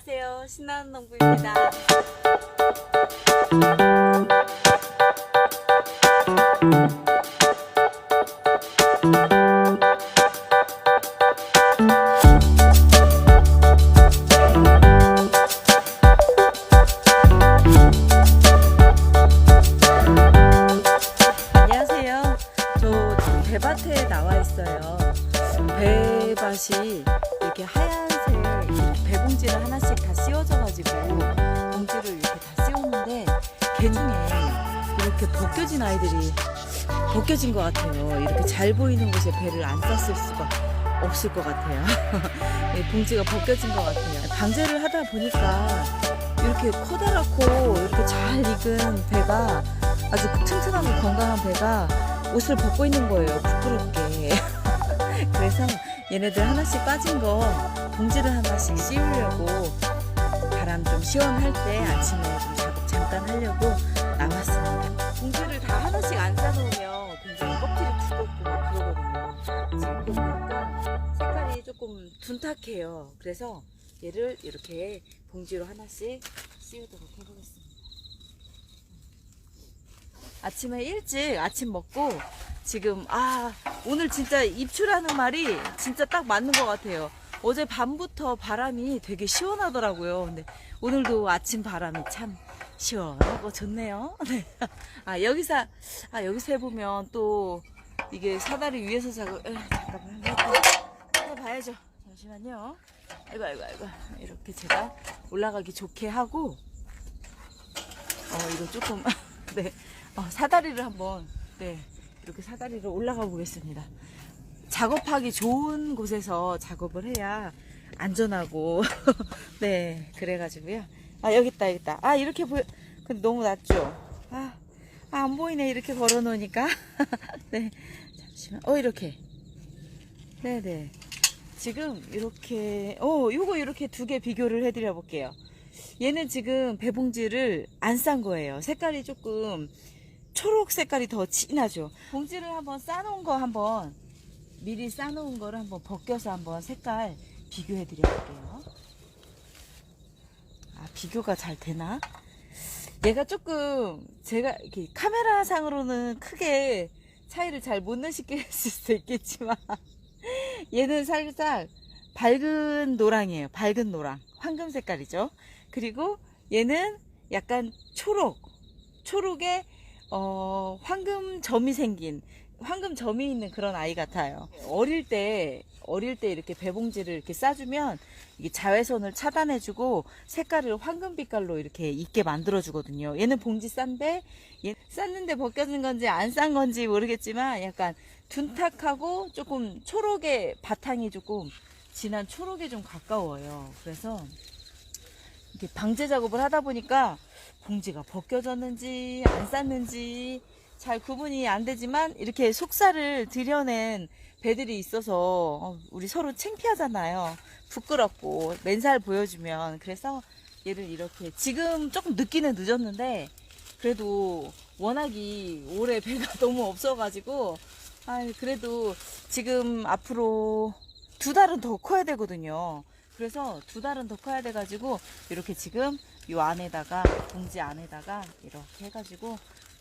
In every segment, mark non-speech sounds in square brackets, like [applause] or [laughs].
안녕하세요. 신나는 농부입니다. 안녕하세요. 저 배밭에 나와 있어요. 배밭이 이렇게 하얀색 배봉지를 하나씩 다 씌워져가지고 봉지를 이렇게 다 씌웠는데 개 중에 이렇게 벗겨진 아이들이 벗겨진 것 같아요. 이렇게 잘 보이는 곳에 배를 안 쌌을 수가 없을 것 같아요. 이 [laughs] 봉지가 벗겨진 것 같아요. 방제를 하다 보니까 이렇게 커다랗고 이렇게 잘 익은 배가 아주 튼튼하고 건강한 배가 옷을 벗고 있는 거예요. 부끄럽게. [laughs] 그래서 얘네들 하나씩 빠진 거 봉지를 하나씩 씌우려고 바람 좀 시원할 때 아침에 좀 작업 잠깐 하려고 나왔습니다. 봉지를 다 하나씩 안 싸놓으면 굉장히 껍질이 두껍고 막 그러거든요. 지금도 보니까 색깔이 조금 둔탁해요. 그래서 얘를 이렇게 봉지로 하나씩 씌우도록 해보겠습니다. 아침에 일찍 아침 먹고 지금 아 오늘 진짜 입추라는 말이 진짜 딱 맞는 것 같아요. 어제 밤부터 바람이 되게 시원하더라고요. 근데 오늘도 아침 바람이 참 시원하고 좋네요. [laughs] 네. 아 여기서 아 여기서 해보면 또 이게 사다리 위에서 자고 에, 잠깐만 해봐야죠. 잠시만요. 아이고 아이고 아이고 이렇게 제가 올라가기 좋게 하고 어 이거 조금 [laughs] 네 어, 사다리를 한번 네 이렇게 사다리로 올라가 보겠습니다. 작업하기 좋은 곳에서 작업을 해야 안전하고 [laughs] 네 그래가지고요. 아 여기 있다 여기 있다. 아 이렇게 보여 근데 너무 낮죠. 아, 아, 안 보이네 이렇게 걸어 놓으니까 [laughs] 네 잠시만 어 이렇게 네네 지금 이렇게 어 요거 이렇게 두 개 비교를 해드려 볼게요. 얘는 지금 배봉지를 안 싼 거예요. 색깔이 조금 초록 색깔이 더 진하죠. 봉지를 한번 싸놓은 거 한번 미리 싸놓은 거를 한번 벗겨서 한번 색깔 비교해 드려 볼게요. 아 비교가 잘 되나? 얘가 조금 제가 이렇게 카메라 상으로는 크게 차이를 잘 못 느끼실 [laughs] 수도 있겠지만 [laughs] 얘는 살짝 밝은 노랑이에요. 밝은 노랑. 황금 색깔이죠. 그리고 얘는 약간 초록. 초록에 어, 황금 점이 생긴 황금 점이 있는 그런 아이 같아요. 어릴 때 어릴 때 이렇게 배봉지를 이렇게 싸주면 이게 자외선을 차단해주고 색깔을 황금 빛깔로 이렇게 있게 만들어주거든요. 얘는 봉지 싼데 얘 쌌는데 벗겨진 건지 안 싼 건지 모르겠지만 약간 둔탁하고 조금 초록의 바탕이 조금 진한 초록에 좀 가까워요. 그래서 이렇게 방제 작업을 하다 보니까 봉지가 벗겨졌는지 안 쌌는지 잘 구분이 안 되지만 이렇게 속살을 들여낸 배들이 있어서 어, 우리 서로 창피하잖아요. 부끄럽고 맨살 보여주면 그래서 얘를 이렇게 지금 조금 늦기는 늦었는데 그래도 워낙이 올해 배가 [laughs] 너무 없어가지고 아 그래도 지금 앞으로 두 달은 더 커야 되거든요. 그래서 두 달은 더 커야 돼가지고 이렇게 지금 요 안에다가 봉지 안에다가 이렇게 해가지고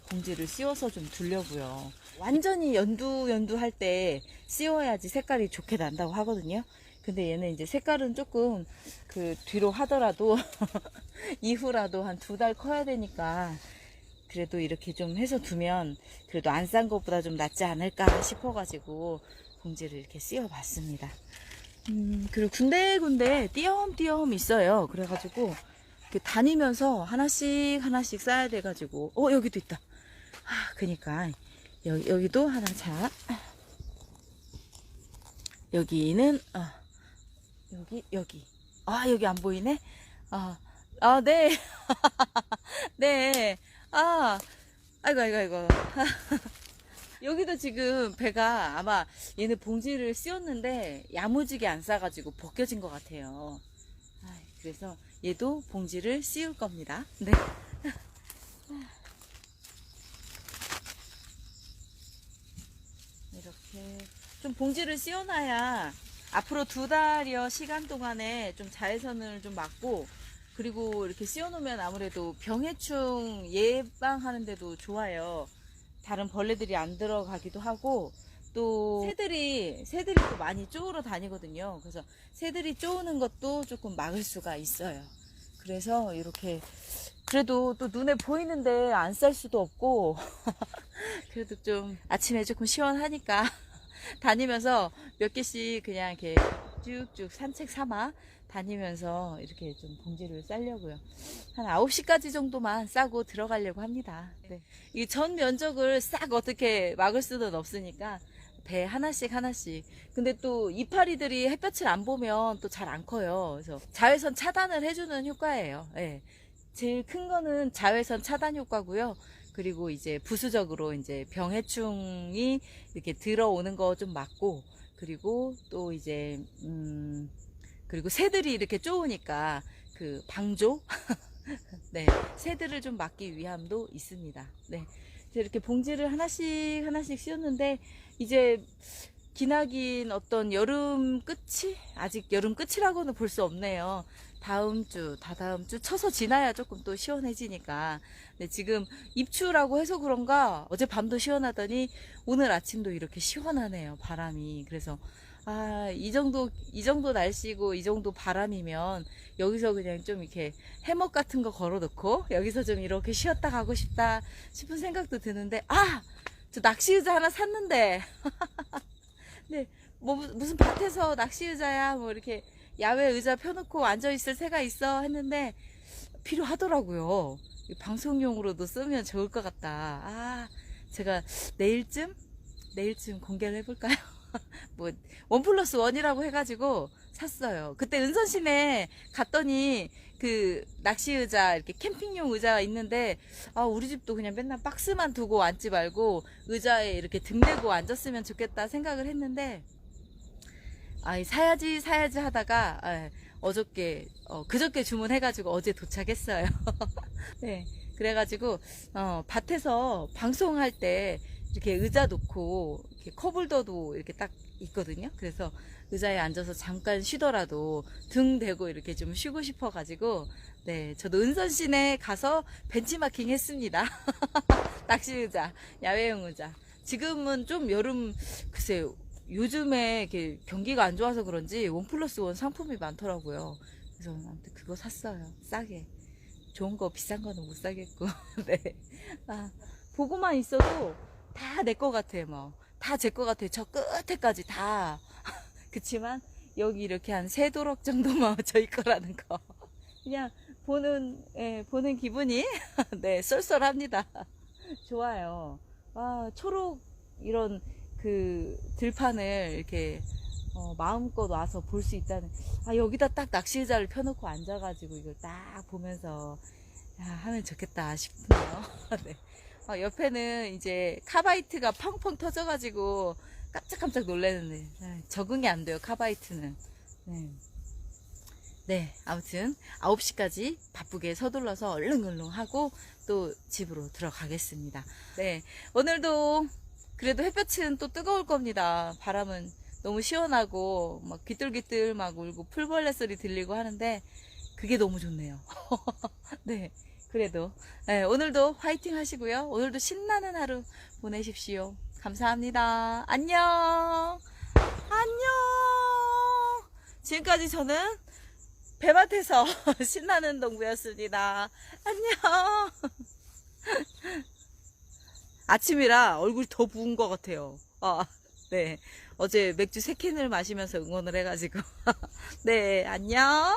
봉지를 씌워서 좀 두려고요. 완전히 연두 연두 할 때 씌워야지 색깔이 좋게 난다고 하거든요. 근데 얘는 이제 색깔은 조금 그 뒤로 하더라도 [laughs] 이후라도 한 두 달 커야 되니까 그래도 이렇게 좀 해서 두면 그래도 안 싼 것보다 좀 낫지 않을까 싶어가지고 봉지를 이렇게 씌워봤습니다. 음, 그리고 군데군데 띄엄띄엄 있어요. 그래가지고 다니면서 하나씩 하나씩 쌓아야 돼가지고 어 여기도 있다. 아, 그니까 여기 여기도 하나 자. 여기는 어, 여기 여기 아 여기 안 보이네. 아, 아 네, [laughs] 네. 아, 아이고 아이고 아이고. [laughs] 여기도 지금 배가 아마 얘는 봉지를 씌웠는데 야무지게 안 싸가지고 벗겨진 것 같아요. 그래서 얘도 봉지를 씌울 겁니다. 네. [laughs] 이렇게 좀 봉지를 씌워놔야 앞으로 두 달여 시간 동안에 좀 자외선을 좀 막고 그리고 이렇게 씌워놓으면 아무래도 병해충 예방하는데도 좋아요. 다른 벌레들이 안 들어가기도 하고 또 새들이 새들이 또 많이 쪼으러 다니거든요. 그래서 새들이 쪼우는 것도 조금 막을 수가 있어요. 그래서 이렇게 그래도 또 눈에 보이는데 안 쌀 수도 없고 [laughs] 그래도 좀 아침에 조금 시원하니까 다니면서 몇 개씩 그냥 이렇게 쭉쭉 산책 삼아 다니면서 이렇게 좀 봉지를 싸려고요. 한 9시까지 정도만 싸고 들어가려고 합니다. 네. 이전 면적을 싹 어떻게 막을 수는 없으니까 배 하나씩 하나씩. 근데 또 이파리들이 햇볕을 안 보면 또 잘 안 커요. 그래서 자외선 차단을 해주는 효과예요. 예. 제일 큰 거는 자외선 차단 효과고요. 그리고 이제 부수적으로 이제 병해충이 이렇게 들어오는 거 좀 막고 그리고 또 이제 음 그리고 새들이 이렇게 쪼으니까 그 방조 [laughs] 네 새들을 좀 막기 위함도 있습니다. 네 이렇게 봉지를 하나씩 하나씩 씌웠는데 이제 기나긴 어떤 여름 끝이 아직 여름 끝이라고는 볼 수 없네요. 다음 주, 다다음 주 쳐서 지나야 조금 또 시원해지니까. 근데 지금 입추라고 해서 그런가 어제 밤도 시원하더니 오늘 아침도 이렇게 시원하네요. 바람이. 그래서 아, 이 정도, 이 정도 날씨고 이 정도 바람이면 여기서 그냥 좀 이렇게 해먹 같은 거 걸어 놓고 여기서 좀 이렇게 쉬었다 가고 싶다 싶은 생각도 드는데 아! 저 낚시 의자 하나 샀는데. [laughs] 네, 뭐 무- 무슨 밭에서 낚시 의자야 뭐 이렇게 야외 의자 펴놓고 앉아 있을 새가 있어 했는데 필요하더라고요. 이 방송용으로도 쓰면 좋을 것 같다. 아, 제가 내일쯤 내일쯤 공개를 해볼까요? [laughs] [laughs] 뭐 원 플러스 원이라고 해가지고 샀어요. 그때 은선시내 갔더니 그 낚시 의자 이렇게 캠핑용 의자가 있는데 아 우리 집도 그냥 맨날 박스만 두고 앉지 말고 의자에 이렇게 등 대고 앉았으면 좋겠다 생각을 했는데 아 사야지 사야지 하다가 예, 어저께 어, 그저께 주문해가지고 어제 도착했어요. [laughs] 네 그래가지고 어, 밭에서 방송할 때 이렇게 의자 놓고 이렇게 컵홀더도 이렇게 딱 있거든요. 그래서 의자에 앉아서 잠깐 쉬더라도 등 대고 이렇게 좀 쉬고 싶어가지고 네 저도 은선시내 가서 벤치마킹 했습니다. [laughs] 낚시 의자, 야외용 의자. 지금은 좀 여름 글쎄 요즘에 이렇게 경기가 안 좋아서 그런지 원 플러스 원 상품이 많더라고요. 그래서 아무튼 그거 샀어요. 싸게. 좋은 거 비싼 거는 못 사겠고. [laughs] 네. 아, 보고만 있어도 다 내 거 같아, 뭐. 다제거 같아. 저 끝에까지 다. [laughs] 그치만 여기 이렇게 한 세 도럭 정도만 [laughs] 저희 거라는 거. 그냥 보는, 예, 보는 기분이, [laughs] 네, 쏠쏠합니다. 좋아요. 와, 초록, 이런, 그, 들판을 이렇게, 어, 마음껏 와서 볼 수 있다는. 아, 여기다 딱 낚시 의자를 펴놓고 앉아가지고 이걸 딱 보면서, 야, 하면 좋겠다 싶네요. 네. 어, 옆에는 이제 카바이트가 펑펑 터져가지고 깜짝깜짝 놀라는데, 아, 적응이 안 돼요, 카바이트는. 네. 네, 아무튼 9시까지 바쁘게 서둘러서 얼른얼른 하고 또 집으로 들어가겠습니다. 네, 오늘도 그래도 햇볕은 또 뜨거울 겁니다. 바람은 너무 시원하고 막 귀뚤귀뚤 막 울고 풀벌레 소리 들리고 하는데 그게 너무 좋네요. [laughs] 네, 그래도 네, 오늘도 화이팅 하시고요. 오늘도 신나는 하루 보내십시오. 감사합니다. 안녕. 안녕. 지금까지 저는 배밭에서 [laughs] 신나는 동부였습니다. 안녕. [laughs] 아침이라 얼굴이 더 부은 것 같아요. 아, 네. 어제 맥주 세 캔을 마시면서 응원을 해가지고. [laughs] 네, 안녕.